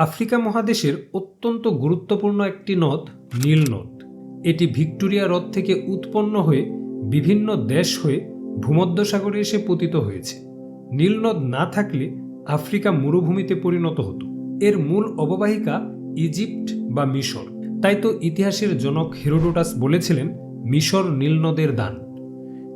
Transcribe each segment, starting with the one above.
Africa মহাদেশের অত্যন্ত গুরুত্বপূর্ণ একটি নদ নীল নদ। এটি ভিক্টোরিয়া হ্রদ থেকে উৎপন্ন হয়ে বিভিন্ন দেশ হয়ে ভূমধ্যসাগরে এসে পতিত হয়েছে। নীল নদ না থাকলে আফ্রিকা মরুভূমিতে পরিণত হতো। এর মূল অববাহিকা ইজিপ্ট বা মিশর। তাই তো ইতিহাসের জনক হেরোডোটাস বলেছিলেন, মিশর নীল নদের দান।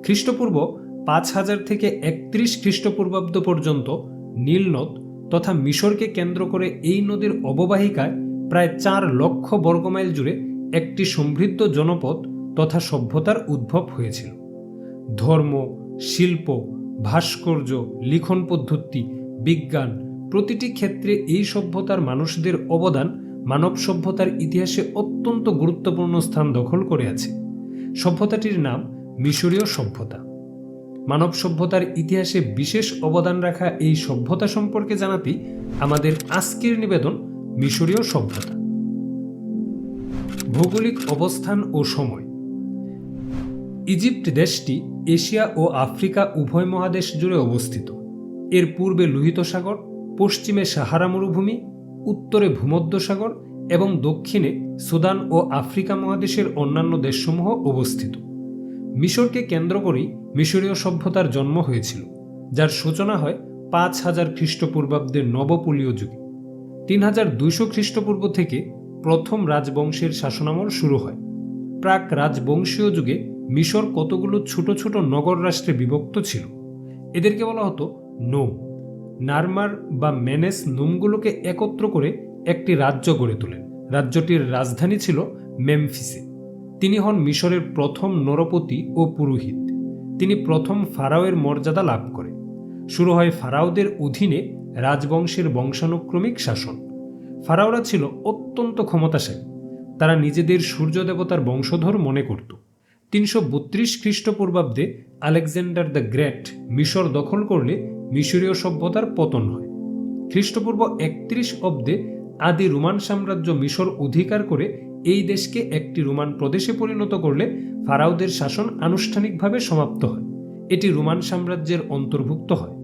খ্রিস্টপূর্ব পাঁচ হাজার থেকে একত্রিশ খ্রিস্টপূর্বাব্দ পর্যন্ত নীল নদ তথা মিশরকে কেন্দ্র করে এই নদীর অববাহিকায় প্রায় চার লক্ষ বর্গমাইল জুড়ে একটি সমৃদ্ধ জনপদ তথা সভ্যতার উদ্ভব হয়েছিল। ধর্ম, শিল্প, ভাস্কর্য, লিখন পদ্ধতি, বিজ্ঞান প্রতিটি ক্ষেত্রে এই সভ্যতার মানুষদের অবদান মানব সভ্যতার ইতিহাসে অত্যন্ত গুরুত্বপূর্ণ স্থান দখল করে আছে। সভ্যতাটির নাম মিশরীয় সভ্যতা। মানব সভ্যতার ইতিহাসে বিশেষ অবদান রাখা এই সভ্যতা সম্পর্কে জানাতেই আমাদের আজকের নিবেদন মিশরীয় সভ্যতা। ভৌগোলিক অবস্থান ও সময়। ইজিপ্ট দেশটি এশিয়া ও আফ্রিকা উভয় মহাদেশ জুড়ে অবস্থিত। এর পূর্বে লোহিত সাগর, পশ্চিমে সাহারা মরুভূমি, উত্তরে ভূমধ্যসাগর এবং দক্ষিণে সুদান ও আফ্রিকা মহাদেশের অন্যান্য দেশসমূহ অবস্থিত। মিশরকে কেন্দ্র করেই মিশরীয় সভ্যতার জন্ম হয়েছিল, যার সূচনা হয় পাঁচ হাজার খ্রিস্টপূর্বাব্দের নবপলীয় যুগে। তিন হাজার দুইশো খ্রিস্টপূর্ব থেকে প্রথম রাজবংশের শাসনামল শুরু হয়। প্রাক রাজবংশীয় যুগে মিশর কতগুলো ছোট ছোট নগর রাষ্ট্রে বিভক্ত ছিল, এদেরকে বলা হতো নোম। নারমার বা ম্যানেস নোমগুলোকে একত্র করে একটি রাজ্য গড়ে তোলেন। রাজ্যটির রাজধানী ছিল মেমফিসে। তিনি হন মিশরের প্রথম নরপতি ও পুরোহিত। তিনি প্রথম ফারাওয়ের মর্যাদা লাভ করে। শুরু হয় ফারাওদের অধীনে রাজবংশের বংশানুক্রমিক শাসন। ফারাওরা ছিল অত্যন্ত ক্ষমতাশালী। তারা নিজেদের সূর্য দেবতার বংশধর মনে করত। তিনশো বত্রিশ খ্রিস্টপূর্বাব্দে আলেকজান্ডার দ্য গ্রেট মিশর দখল করলে মিশরীয় সভ্যতার পতন হয়। খ্রিস্টপূর্ব একত্রিশ অব্দে আদি রোমান সাম্রাজ্য মিশর অধিকার করে এই দেশকে একটি রোমান প্রদেশে পরিণত করলে ফারাওদের শাসন আনুষ্ঠানিকভাবে সমাপ্ত হয়। এটি রোমান সাম্রাজ্যের অন্তর্ভুক্ত হয়।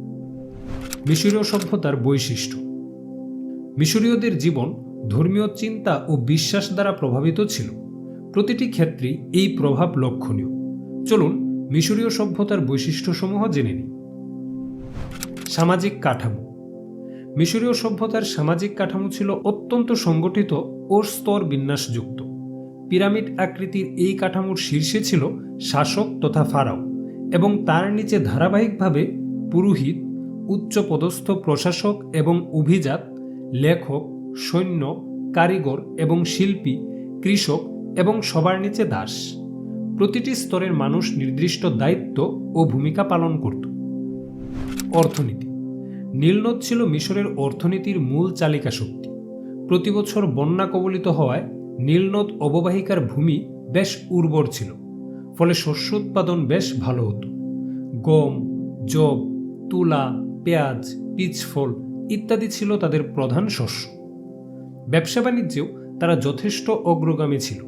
মিশরীয় সভ্যতার বৈশিষ্ট্য। মিশরীয়দের জীবন ধর্মীয় চিন্তা ও বিশ্বাস দ্বারা প্রভাবিত ছিল। প্রতিটি ক্ষেত্রেই এই প্রভাব লক্ষণীয়। চলুন মিশরীয় সভ্যতার বৈশিষ্ট্যসমূহ জেনে নিই। সামাজিক কাঠামো। মিশরীয় সভ্যতার সামাজিক কাঠামো ছিল অত্যন্ত সংগঠিত ও স্তর বিন্যাসযুক্ত। পিরামিড আকৃতির এই কাঠামোর শীর্ষে ছিল শাসক তথা ফারাও এবং তার নিচে ধারাবাহিকভাবে পুরোহিত, উচ্চপদস্থ প্রশাসক এবং অভিজাত, লেখক, সৈন্য, কারিগর এবং শিল্পী, কৃষক এবং সবার নিচে দাস। প্রতিটি স্তরের মানুষ নির্দিষ্ট দায়িত্ব ও ভূমিকা পালন করত। অর্থনীতি নীলনদ ছিল মিশরের অর্থনীতির মূল চালিকা শক্তি। প্রতি বছর বন্যা কবলিত হওয়ায় নীলনদ অববাহিকার ভূমি বেশ উর্বর ছিল, ফলে শস্য উৎপাদন বেশ ভালো হতো। গম জব তুলা, পেঁয়াজ পিচফল ইত্যাদি ছিল তাদের প্রধান শস্য। ব্যবসা বাণিজ্যেও তারা যথেষ্ট অগ্রগামী ছিল।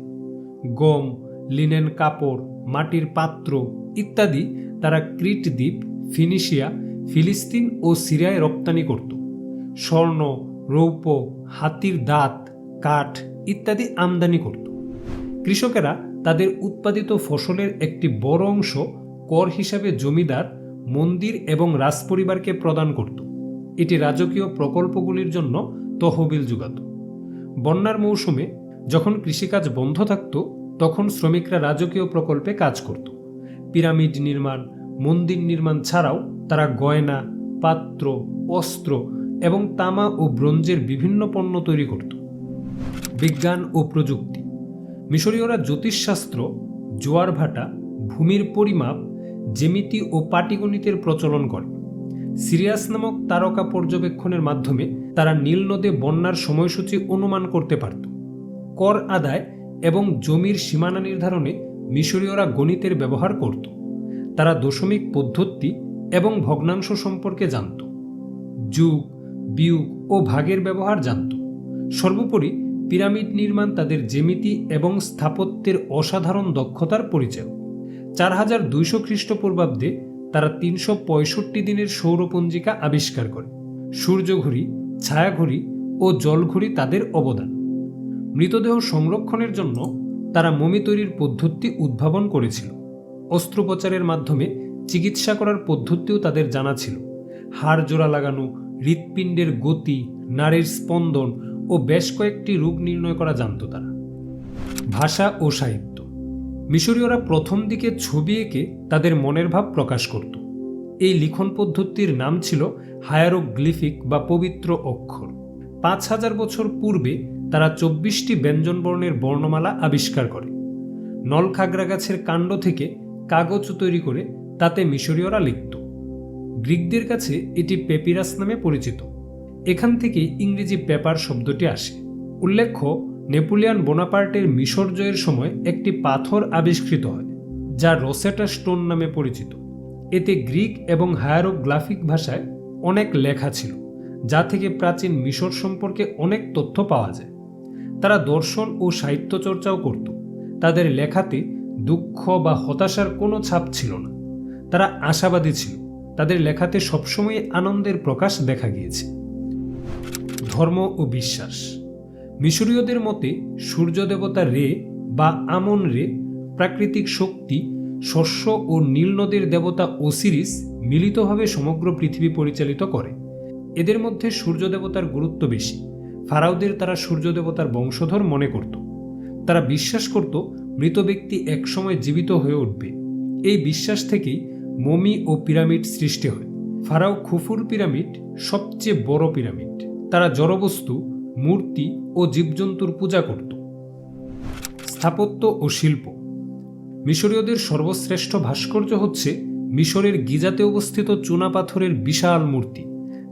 গম, লিনেন কাপড়, মাটির পাত্র ইত্যাদি তারা ক্রিট দ্বীপ, ফিনিশিয়া ফিলিস্তিন ও সিরিয়ায় রপ্তানি করত। স্বর্ণ, রৌপ্য, হাতির দাঁত, কাঠ ইত্যাদি আমদানি করত। কৃষকেরা তাদের উৎপাদিত ফসলের একটি বড় অংশ কর হিসাবে জমিদার, মন্দির এবং রাজপরিবারকে প্রদান করত। এটি রাজকীয় প্রকল্পগুলির জন্য তহবিল যোগাত। বন্যার মৌসুমে যখন কৃষিকাজ বন্ধ থাকত, তখন শ্রমিকরা রাজকীয় প্রকল্পে কাজ করত। পিরামিড নির্মাণ, মন্দির নির্মাণ ছাড়াও তারা গয়না, পাত্র, অস্ত্র এবং তামা ও ব্রোঞ্জের বিভিন্ন পণ্য তৈরি করত। বিজ্ঞান ও প্রযুক্তি। মিশরীয়রা জ্যোতিষশাস্ত্র, জোয়ার ভাটা, ভূমির পরিমাপ জেমিতি ও পাটিগণিতের প্রচলন করে। সিরিয়াস নামক তারকা পর্যবেক্ষণের মাধ্যমে তারা নীল নদে বন্যার সময়সূচি অনুমান করতে পারত। কর আদায় এবং জমির সীমানা নির্ধারণে মিশরীয়রা গণিতের ব্যবহার করত। তারা দশমিক পদ্ধতি এবং ভগ্নাংশ সম্পর্কে জানত। যুগ, বিয়োগ ও ভাগের ব্যবহার জানত। সর্বোপরি পিরামিড নির্মাণ তাদের জ্যামিতি এবং স্থাপত্যের অসাধারণ দক্ষতার পরিচয়। চার হাজার দুইশো খ্রিস্টপূর্বাব্দে তারা তিনশো পঁয়ষট্টি দিনের সৌরপঞ্জিকা আবিষ্কার করে। সূর্যঘড়ি, ছায়াঘড়ি ও জলঘড়ি তাদের অবদান। মৃতদেহ সংরক্ষণের জন্য তারা মমি তৈরির পদ্ধতি উদ্ভাবন করেছিল। অস্ত্রোপচারের মাধ্যমে চিকিৎসা করার পদ্ধতিও তাদের জানা ছিল। হাড় জোড়া লাগানো, হৃৎপিণ্ডের গতি নারীর স্পন্দন ও বেশ কয়েকটি রোগ নির্ণয় করা জানত তারা। ভাষা ও সাহিত্য। মিশরীয়রা প্রথম দিকে ছবি এঁকে তাদের মনের ভাব প্রকাশ করত। এই লিখন পদ্ধতির নাম ছিল হায়ারোগ্লিফিক বা পবিত্র অক্ষর। পাঁচ হাজার বছর পূর্বে তারা চব্বিশটি ব্যঞ্জনবর্ণের বর্ণমালা আবিষ্কার করে। নলখাগড়া গাছের কাণ্ড থেকে কাগজ তৈরি করে তাতে মিশরীয়রা লিখত গ্রিকদের কাছে এটি পেপিরাস নামে পরিচিত। এখান থেকে ইংরেজি পেপার শব্দটি আসে। উল্লেখ্য, নেপোলিয়ান বোনাপার্টের মিশর জয়ের সময় একটি পাথর আবিষ্কৃত হয়, যা রোসেটা স্টোন নামে পরিচিত। এতে গ্রিক এবং হায়ারোগ্রাফিক ভাষায় অনেক লেখা ছিল, যা থেকে প্রাচীন মিশর সম্পর্কে অনেক তথ্য পাওয়া যায়। তারা দর্শন ও সাহিত্য চর্চাও করত। তাদের লেখাতে দুঃখ বা হতাশার কোনো ছাপ ছিল না। তারা আশাবাদী ছিল। তাদের লেখাতে সবসময় আনন্দের প্রকাশ দেখা গিয়েছে। ধর্ম ও বিশ্বাস। মিশরীয়দের মতে সূর্য দেবতা রে বা আমন রে প্রাকৃতিক শক্তি, শস্য ও নীল নদের দেবতা ওসিরিস মিলিতভাবে সমগ্র পৃথিবী পরিচালিত করে। এদের মধ্যে সূর্য দেবতার গুরুত্ব বেশি। ফারাওদের তারা সূর্য দেবতার বংশধর মনে করত। তারা বিশ্বাস করত মৃত ব্যক্তি একসময় জীবিত হয়ে উঠবে। এই বিশ্বাস থেকেই মমি ও পিরামিড সৃষ্টি হয়। ফারাও খুফুর পিরামিড সবচেয়ে বড় পিরামিড। তারা জড়বস্তু, মূর্তি ও জীবজন্তুর পূজা করত। স্থাপত্য ও শিল্প। মিশরীয়দের সর্বশ্রেষ্ঠ ভাস্কর্য হচ্ছে মিশরের গিজাতে অবস্থিত চুনাপাথরের বিশাল মূর্তি,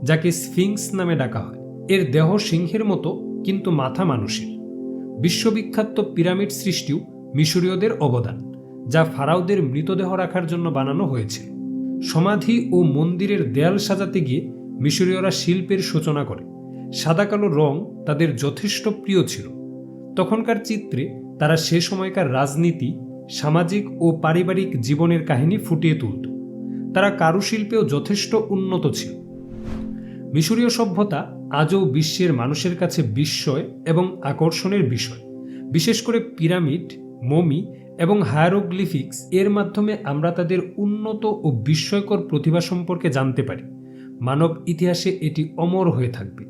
যাকে স্ফিংস নামে ডাকা হয়। এর দেহ সিংহের মতো, কিন্তু মাথা মানুষের। বিশ্ববিখ্যাত পিরামিড সৃষ্টিও মিশরীয়দের অবদান। যা ফারাওদের মৃতদেহ রাখার জন্য বানানো হয়েছিল। সমাধি ও মন্দিরের দেয়াল সাজাতে গিয়ে মিশরীয়রা শিল্পের সূচনা করে। সাদা কালো রং তাদের যথেষ্ট প্রিয় ছিল। তখনকার চিত্রে তারা সে সময়কার রাজনীতি, সামাজিক ও পারিবারিক জীবনের কাহিনী ফুটিয়ে তুলত। তারা কারুশিল্পেও যথেষ্ট উন্নত ছিল। মিশরীয় সভ্যতা আজও বিশ্বের মানুষের কাছে বিস্ময় এবং আকর্ষণের বিষয়। বিশেষ করে পিরামিড, মমি এবং হায়ারোগ্লিফিক্স এর মাধ্যমে আমরা তাদের উন্নত ও বিস্ময়কর প্রতিভা সম্পর্কে জানতে পারি। মানব ইতিহাসে এটি অমর হয়ে থাকবে।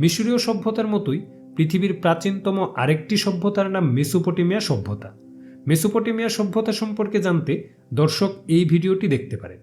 মিশরীয় সভ্যতার মতোই পৃথিবীর প্রাচীনতম আরেকটি সভ্যতার নাম মেসোপটেমিয়া সভ্যতা। মেসোপটেমিয়া সভ্যতা সম্পর্কে জানতে দর্শক এই ভিডিওটি দেখতে পারেন।